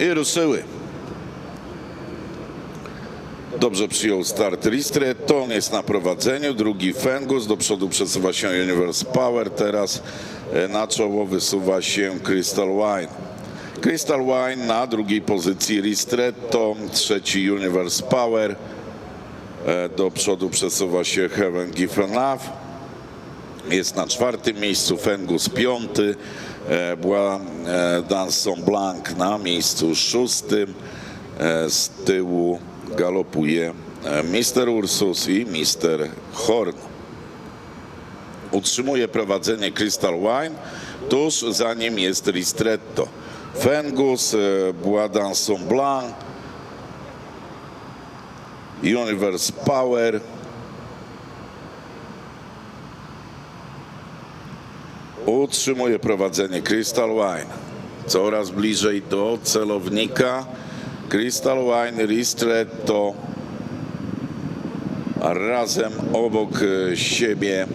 I ruszyły. Dobrze przyjął start Ristretto, jest na prowadzeniu. Drugi Fengus, do przodu przesuwa się Universe Power. Teraz e, na czoło wysuwa się Crystal Wine. Crystal Wine na drugiej pozycji Ristretto, trzeci Universe Power. E, Do przodu przesuwa się Heaven Give Enough. Jest na czwartym miejscu Fengus piąty, e, była e, Danson Blanc na miejscu szóstym. E, Z tyłu galopuje Mister Ursus i Mister Horn. Utrzymuje prowadzenie Crystal Wine, tuż za nim jest Ristretto. Fengus, była Danson Blanc, Universe Power, Utrzymuje prowadzenie Crystal Wine. Coraz bliżej do celownika. Crystal Wine, Ristretto razem obok e, siebie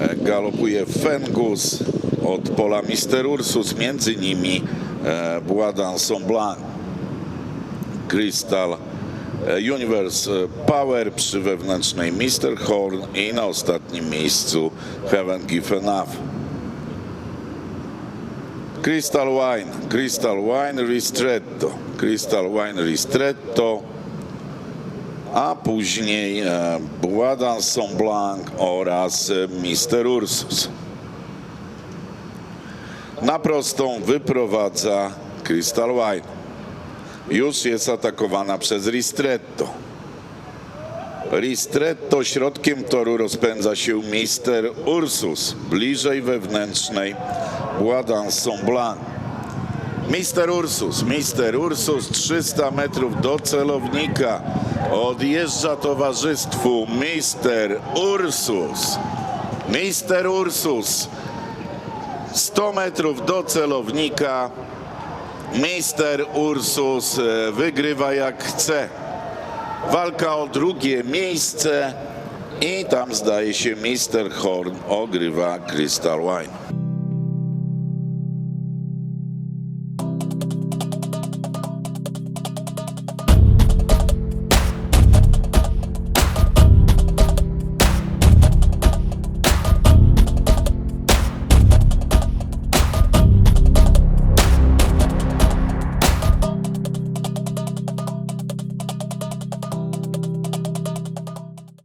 e, galopuje Fengus od pola Mister Ursus, między nimi e, Bładan Blanc. Crystal Universe e, Power przy wewnętrznej Mister Horn i na ostatnim miejscu Heaven Give Enough. Crystal Wine, Crystal Wine Ristretto, Crystal Wine Ristretto, a później e, Bładan Blanc oraz e, Mister Ursus. Na prostą wyprowadza Crystal Wine już jest atakowana przez Ristretto. Ristretto środkiem toru rozpędza się Mister Ursus, bliżej wewnętrznej Bładan Blanc. Mister Ursus, Mister Ursus 300 metrów do celownika. Odjeżdża towarzystwu Mister Ursus. Mister Ursus 100 metrów do celownika. Mister Ursus e, wygrywa jak chce. Walka o drugie miejsce i tam zdaje się Mister Horn ogrywa Crystal Wine.